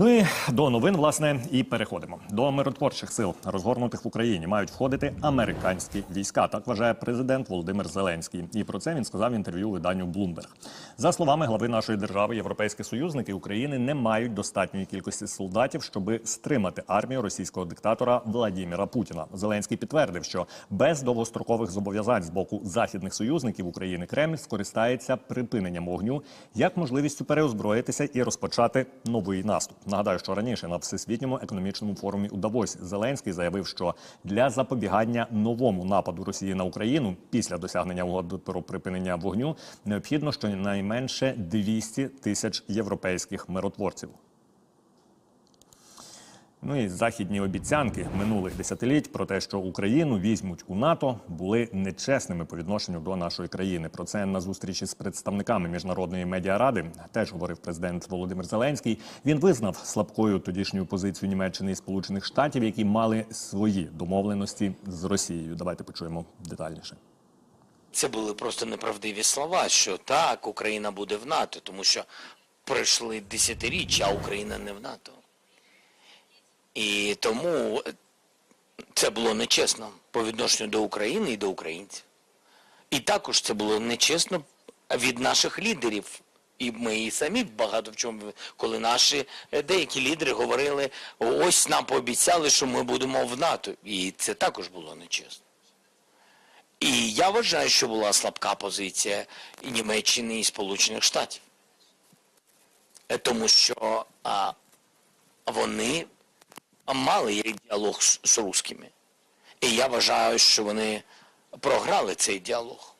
Ну і до новин, власне, і переходимо. До миротворчих сил, розгорнутих в Україні, мають входити американські війська. Так вважає президент Володимир Зеленський. І про це він сказав в інтерв'ю виданню Bloomberg. За словами глави нашої держави, європейські союзники України не мають достатньої кількості солдатів, щоб стримати армію російського диктатора Владіміра Путіна. Зеленський підтвердив, що без довгострокових зобов'язань з боку західних союзників України Кремль скористається припиненням вогню як можливістю переозброїтися і розпочати новий наступ. Нагадаю, що раніше на всесвітньому економічному форумі у Давосі Зеленський заявив, що для запобігання новому нападу Росії на Україну після досягнення угоди про припинення вогню необхідно щонайменше 200 тисяч європейських миротворців. Ну і західні обіцянки минулих десятиліть про те, що Україну візьмуть у НАТО, були нечесними по відношенню до нашої країни. Про це на зустрічі з представниками міжнародної медіаради теж говорив президент Володимир Зеленський. Він визнав слабкою тодішню позицію Німеччини і Сполучених Штатів, які мали свої домовленості з Росією. Давайте почуємо детальніше. Це були просто неправдиві слова, що так, Україна буде в НАТО, тому що пройшли десятиріччя, а Україна не в НАТО. І тому це було нечесно по відношенню до України і до українців. І також це було нечесно від наших лідерів. І ми і самі багато в чому, коли наші е, деякі лідери говорили, ось нам пообіцяли, що ми будемо в НАТО. І це також було нечесно. І я вважаю, що була слабка позиція Німеччини і Сполучених Штатів. Е, Тому що а, вони мали діалог з, з русскими. І я вважаю, що вони програли цей діалог.